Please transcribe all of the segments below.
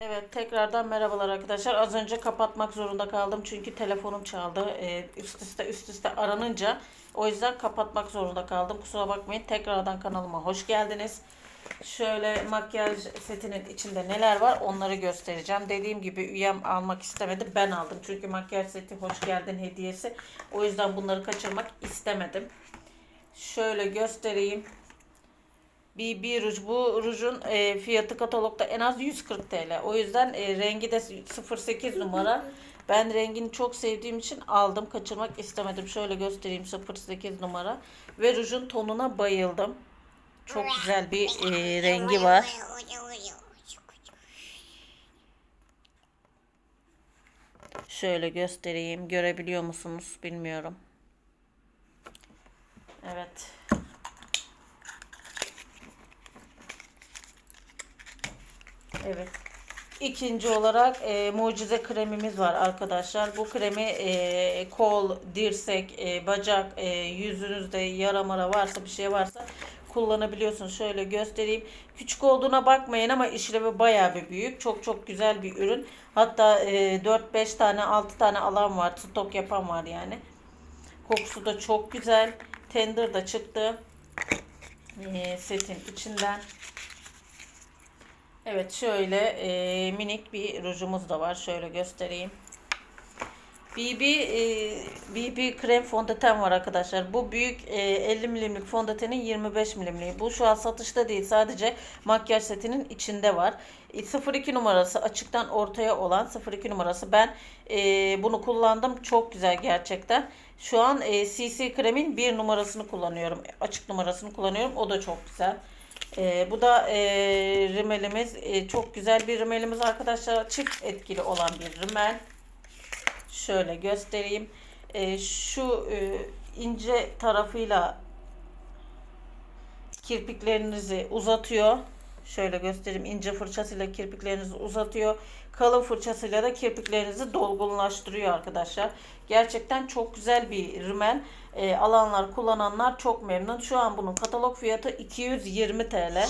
Evet tekrardan merhabalar arkadaşlar. Az önce kapatmak zorunda kaldım çünkü telefonum çaldı. Ee, üst üste üst üste aranınca o yüzden kapatmak zorunda kaldım. Kusura bakmayın. Tekrardan kanalıma hoş geldiniz. Şöyle makyaj setinin içinde neler var onları göstereceğim. Dediğim gibi üyem almak istemedi. Ben aldım. Çünkü makyaj seti hoş geldin hediyesi. O yüzden bunları kaçırmak istemedim. Şöyle göstereyim. BB ruj. Bu rujun e, fiyatı katalogda en az 140 TL. O yüzden e, rengi de 08 numara. Ben rengini çok sevdiğim için aldım. Kaçırmak istemedim. Şöyle göstereyim 08 numara. Ve rujun tonuna bayıldım. Çok güzel bir e, rengi var. Şöyle göstereyim. Görebiliyor musunuz? Bilmiyorum. Evet. Evet. İkinci olarak e, mucize kremimiz var arkadaşlar. Bu kremi e, kol, dirsek, e, bacak, e, yüzünüzde yara mara varsa bir şey varsa kullanabiliyorsunuz. Şöyle göstereyim. Küçük olduğuna bakmayın ama işlevi bayağı bir büyük. Çok çok güzel bir ürün. Hatta e, 4-5 tane 6 tane alan var. Stok yapan var yani. Kokusu da çok güzel. Tender da çıktı. E, setin içinden. Evet şöyle e, minik bir rujumuz da var. Şöyle göstereyim. BB e, BB krem fondöten var arkadaşlar. Bu büyük e, 50 milimlik fondötenin 25 milimliği. Bu şu an satışta değil. Sadece makyaj setinin içinde var. E, 02 numarası açıktan ortaya olan 02 numarası. Ben e, bunu kullandım. Çok güzel gerçekten. Şu an e, CC kremin bir numarasını kullanıyorum. Açık numarasını kullanıyorum. O da çok güzel. Ee, bu da e, rimelimiz. E, çok güzel bir rimelimiz arkadaşlar. Çift etkili olan bir rimel. Şöyle göstereyim. E, şu e, ince tarafıyla kirpiklerinizi uzatıyor. Şöyle göstereyim. İnce fırçasıyla kirpiklerinizi uzatıyor. Kalın fırçasıyla da kirpiklerinizi dolgunlaştırıyor arkadaşlar. Gerçekten çok güzel bir rimel. E, alanlar, kullananlar çok memnun. Şu an bunun katalog fiyatı 220 TL.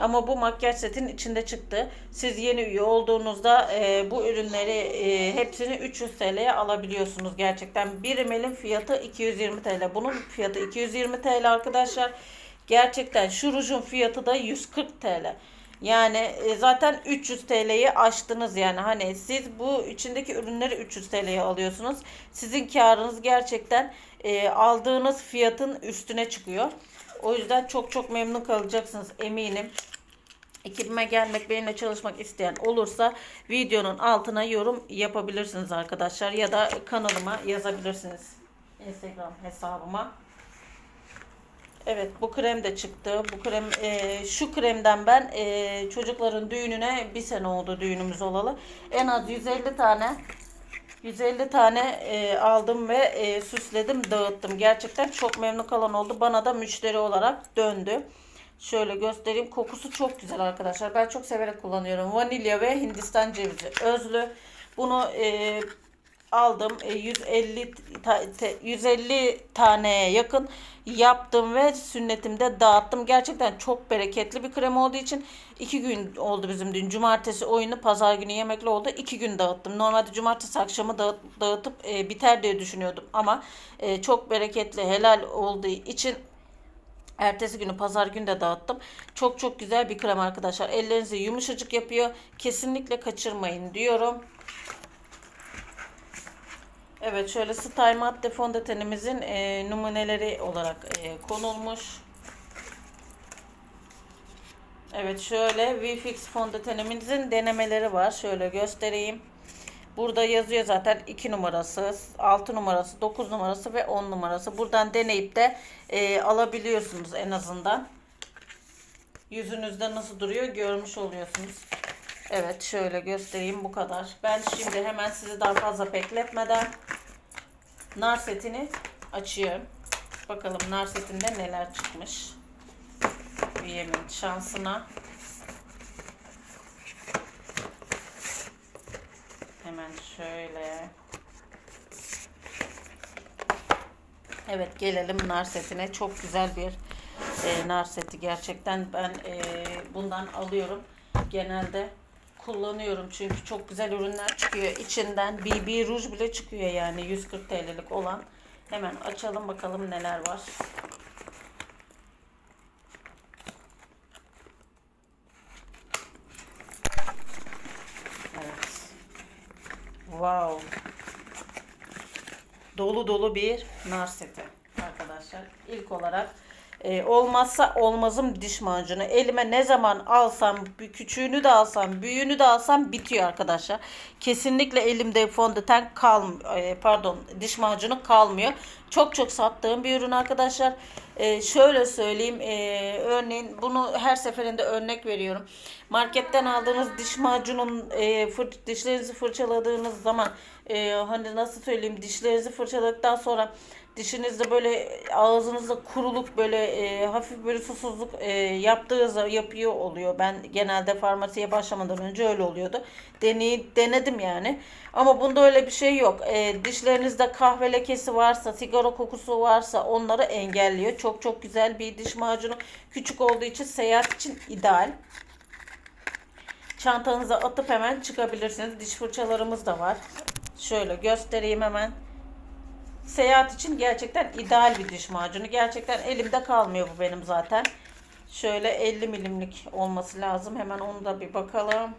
Ama bu makyaj setin içinde çıktı. Siz yeni üye olduğunuzda e, bu ürünleri e, hepsini 300 TL'ye alabiliyorsunuz. Gerçekten bir rimelin fiyatı 220 TL. Bunun fiyatı 220 TL arkadaşlar. Gerçekten şu rujun fiyatı da 140 TL. Yani e, zaten 300 TL'yi aştınız yani hani siz bu içindeki ürünleri 300 TL'ye alıyorsunuz. Sizin karınız gerçekten e, aldığınız fiyatın üstüne çıkıyor. O yüzden çok çok memnun kalacaksınız eminim. Ekibime gelmek, benimle çalışmak isteyen olursa videonun altına yorum yapabilirsiniz arkadaşlar. Ya da kanalıma yazabilirsiniz. Instagram hesabıma. Evet bu krem de çıktı. Bu krem e, şu kremden ben e, çocukların düğününe bir sene oldu düğünümüz olalı. En az 150 tane 150 tane e, aldım ve e, süsledim, dağıttım. Gerçekten çok memnun kalan oldu. Bana da müşteri olarak döndü. Şöyle göstereyim. Kokusu çok güzel arkadaşlar. Ben çok severek kullanıyorum. Vanilya ve Hindistan cevizi özlü. Bunu e, aldım. E, 150 ta, te, 150 taneye yakın yaptım ve sünnetimde dağıttım. Gerçekten çok bereketli bir krem olduğu için iki gün oldu bizim dün. Cumartesi oyunu, pazar günü yemekli oldu. iki gün dağıttım. Normalde cumartesi akşamı dağıt, dağıtıp e, biter diye düşünüyordum ama e, çok bereketli, helal olduğu için Ertesi günü pazar günü de dağıttım. Çok çok güzel bir krem arkadaşlar. Ellerinizi yumuşacık yapıyor. Kesinlikle kaçırmayın diyorum. Evet şöyle Style Matte fondötenimizin e, numuneleri olarak e, konulmuş. Evet şöyle VFix fondötenimizin denemeleri var. Şöyle göstereyim. Burada yazıyor zaten 2 numarası, 6 numarası, 9 numarası ve 10 numarası. Buradan deneyip de e, alabiliyorsunuz en azından. Yüzünüzde nasıl duruyor görmüş oluyorsunuz. Evet şöyle göstereyim bu kadar. Ben şimdi hemen sizi daha fazla bekletmeden nar setini açıyorum. Bakalım nar setinde neler çıkmış. Üyemin şansına. Hemen şöyle. Evet gelelim nar setine. Çok güzel bir e, nar seti gerçekten. Ben e, bundan alıyorum. Genelde kullanıyorum çünkü çok güzel ürünler çıkıyor içinden. BB ruj bile çıkıyor yani 140 TL'lik olan. Hemen açalım bakalım neler var. Evet. Wow. Dolu dolu bir nar seti arkadaşlar. İlk olarak e, olmazsa olmazım diş macunu. Elime ne zaman alsam, küçüğünü de alsam, büyüğünü de alsam bitiyor arkadaşlar. Kesinlikle elimde fondöten kal, e, pardon diş macunu kalmıyor. Çok çok sattığım bir ürün arkadaşlar. E, şöyle söyleyeyim, e, örneğin bunu her seferinde örnek veriyorum. Marketten aldığınız diş macunun e, fır, dişlerinizi fırçaladığınız zaman e, hani nasıl söyleyeyim dişlerinizi fırçaladıktan sonra dişinizde böyle ağzınızda kuruluk böyle e, hafif böyle susuzluk e, yaptığı yapıyor oluyor. Ben genelde farmasiye başlamadan önce öyle oluyordu. Deney, denedim yani. Ama bunda öyle bir şey yok. E, dişlerinizde kahve lekesi varsa, sigara kokusu varsa onları engelliyor. Çok çok güzel bir diş macunu. Küçük olduğu için seyahat için ideal. Çantanıza atıp hemen çıkabilirsiniz. Diş fırçalarımız da var. Şöyle göstereyim hemen. Seyahat için gerçekten ideal bir diş macunu. Gerçekten elimde kalmıyor bu benim zaten. Şöyle 50 milimlik olması lazım. Hemen onu da bir bakalım.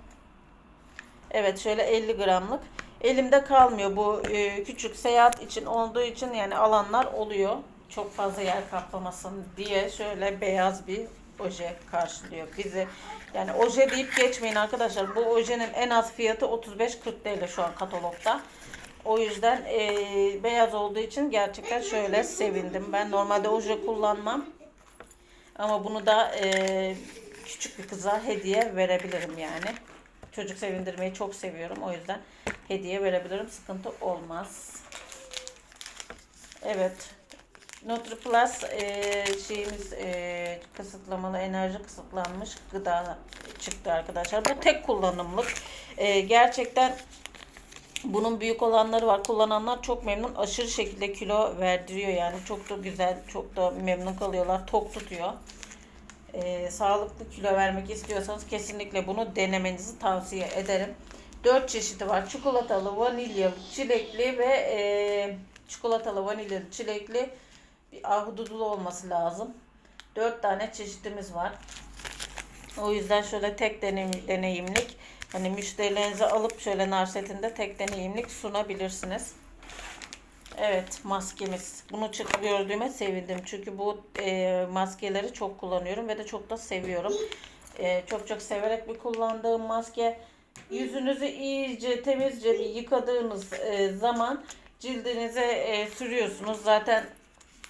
Evet şöyle 50 gramlık. Elimde kalmıyor bu e, küçük seyahat için olduğu için yani alanlar oluyor. Çok fazla yer kaplamasın diye şöyle beyaz bir oje karşılıyor bizi. Yani oje deyip geçmeyin arkadaşlar. Bu ojenin en az fiyatı 35-40 TL şu an katalogda. O yüzden e, beyaz olduğu için gerçekten şöyle sevindim. Ben normalde oje kullanmam. Ama bunu da e, küçük bir kıza hediye verebilirim yani. Çocuk sevindirmeyi çok seviyorum. O yüzden hediye verebilirim. Sıkıntı olmaz. Evet. NutriPlus e, şeyimiz e, kısıtlamalı enerji kısıtlanmış gıda çıktı arkadaşlar. Bu tek kullanımlık. E, gerçekten bunun büyük olanları var. Kullananlar çok memnun. Aşırı şekilde kilo verdiriyor yani. Çok da güzel, çok da memnun kalıyorlar. Tok tutuyor. Ee, sağlıklı kilo vermek istiyorsanız kesinlikle bunu denemenizi tavsiye ederim. 4 çeşidi var. Çikolatalı, vanilyalı, çilekli ve e, çikolatalı, vanilyalı, çilekli bir ahududulu olması lazım. 4 tane çeşitimiz var. O yüzden şöyle tek deneyim, deneyimlik hani müşterilerinize alıp şöyle nar setinde tek deneyimlik sunabilirsiniz. Evet maskemiz. Bunu çık gördüğüme sevindim. Çünkü bu e, maskeleri çok kullanıyorum ve de çok da seviyorum. E, çok çok severek bir kullandığım maske. Yüzünüzü iyice temizce bir yıkadığınız e, zaman cildinize e, sürüyorsunuz. Zaten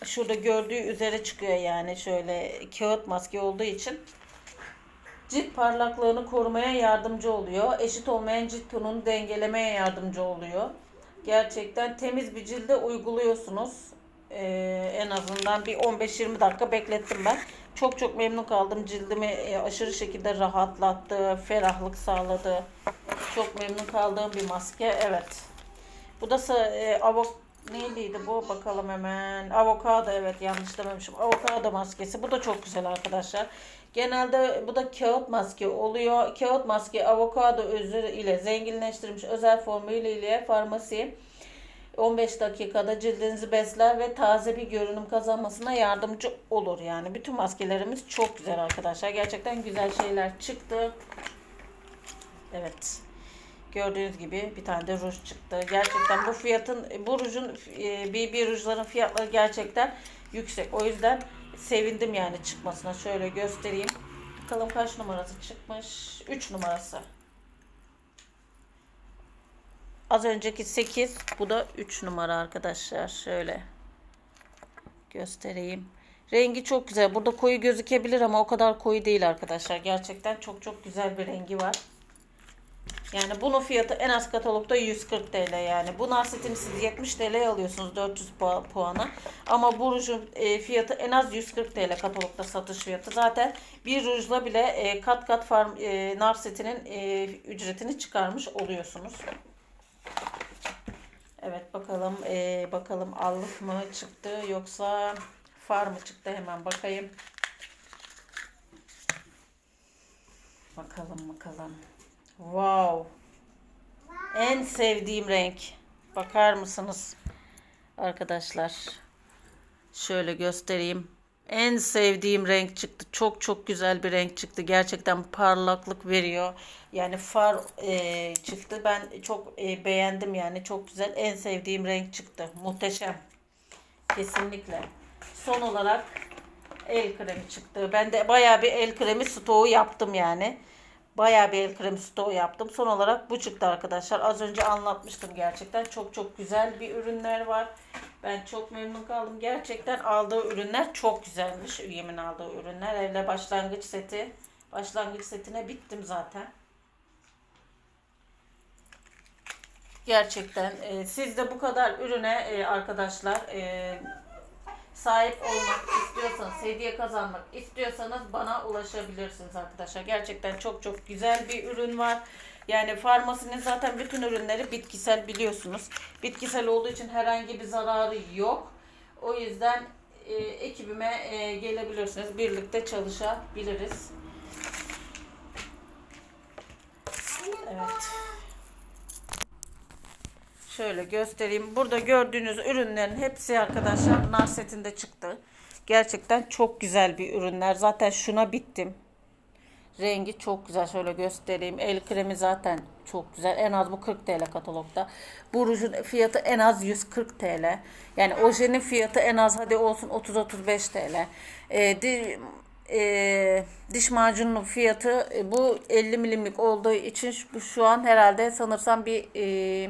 şurada gördüğü üzere çıkıyor yani şöyle kağıt maske olduğu için cilt parlaklığını korumaya yardımcı oluyor. Eşit olmayan cilt tonunu dengelemeye yardımcı oluyor. Gerçekten temiz bir cilde uyguluyorsunuz. Ee, en azından bir 15-20 dakika beklettim ben. Çok çok memnun kaldım. Cildimi e, aşırı şekilde rahatlattı, ferahlık sağladı. Çok memnun kaldığım bir maske. Evet. Bu da e, avok neyliydi bu? Bakalım hemen. Avokado evet yanlış dememişim. Avokado maskesi. Bu da çok güzel arkadaşlar. Genelde bu da kağıt maske oluyor. Kağıt maske avokado özü ile zenginleştirilmiş özel formülüyle farmasi 15 dakikada cildinizi besler ve taze bir görünüm kazanmasına yardımcı olur. Yani bütün maskelerimiz çok güzel arkadaşlar. Gerçekten güzel şeyler çıktı. Evet. Gördüğünüz gibi bir tane de ruj çıktı. Gerçekten bu fiyatın, bu rujun, e, BB rujların fiyatları gerçekten yüksek. O yüzden sevindim yani çıkmasına. Şöyle göstereyim. Bakalım kaç numarası çıkmış? 3 numarası. Az önceki 8, bu da 3 numara arkadaşlar. Şöyle göstereyim. Rengi çok güzel. Burada koyu gözükebilir ama o kadar koyu değil arkadaşlar. Gerçekten çok çok güzel bir rengi var. Yani bunun fiyatı en az katalogda 140 TL yani. Bu narsetini siz 70 TL'ye alıyorsunuz 400 pu- puana. Ama bu rujun e, fiyatı en az 140 TL katalogda satış fiyatı. Zaten bir rujla bile e, kat kat farm, e, nar setinin e, ücretini çıkarmış oluyorsunuz. Evet bakalım bakalım allık mı çıktı yoksa far mı çıktı hemen bakayım. Bakalım bakalım. Wow. En sevdiğim renk. Bakar mısınız? Arkadaşlar. Şöyle göstereyim. En sevdiğim renk çıktı. Çok çok güzel bir renk çıktı. Gerçekten parlaklık veriyor. Yani far e, çıktı. Ben çok e, beğendim yani. Çok güzel. En sevdiğim renk çıktı. Muhteşem. Kesinlikle. Son olarak el kremi çıktı. Ben de bayağı bir el kremi stoğu yaptım yani. Bayağı bir el kremi stoğu yaptım. Son olarak bu çıktı arkadaşlar. Az önce anlatmıştım gerçekten. Çok çok güzel bir ürünler var. Ben çok memnun kaldım. Gerçekten aldığı ürünler çok güzelmiş. Üyemin aldığı ürünler. Evde başlangıç seti. Başlangıç setine bittim zaten. Gerçekten e, siz de bu kadar ürüne e, arkadaşlar e, sahip olmak istiyorsanız, hediye kazanmak istiyorsanız bana ulaşabilirsiniz arkadaşlar. Gerçekten çok çok güzel bir ürün var. Yani farmasinin zaten bütün ürünleri bitkisel biliyorsunuz. Bitkisel olduğu için herhangi bir zararı yok. O yüzden e, ekibime e, gelebilirsiniz. Birlikte çalışabiliriz. Evet. Şöyle göstereyim. Burada gördüğünüz ürünlerin hepsi arkadaşlar nar setinde çıktı. Gerçekten çok güzel bir ürünler. Zaten şuna bittim. Rengi çok güzel. Şöyle göstereyim. El kremi zaten çok güzel. En az bu 40 TL katalogda. Bu rujun fiyatı en az 140 TL. Yani ojenin fiyatı en az hadi olsun 30-35 TL. Ee, di- e, diş macununun fiyatı e, bu 50 milimlik olduğu için şu- şu an herhalde sanırsam bir e,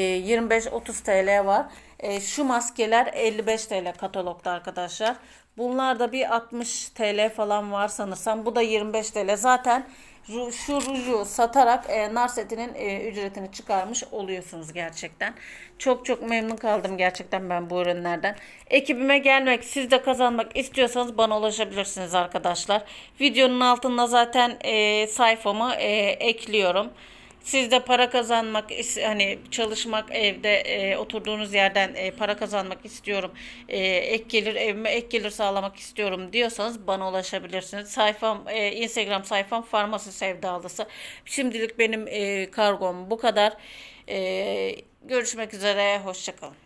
25-30 TL var. E, şu maskeler 55 TL katalogda arkadaşlar. Bunlar da bir 60 TL falan var sanırsam. Bu da 25 TL. Zaten şu ruju satarak e, nar e, ücretini çıkarmış oluyorsunuz gerçekten. Çok çok memnun kaldım gerçekten ben bu ürünlerden. Ekibime gelmek, siz de kazanmak istiyorsanız bana ulaşabilirsiniz arkadaşlar. Videonun altında zaten e, sayfamı e, ekliyorum. Siz de para kazanmak, hani çalışmak evde e, oturduğunuz yerden e, para kazanmak istiyorum, e, ek gelir evime ek gelir sağlamak istiyorum diyorsanız bana ulaşabilirsiniz. Sayfam, e, Instagram sayfam Farmasi Sevdalısı. Şimdilik benim e, kargom bu kadar. E, görüşmek üzere, hoşçakalın.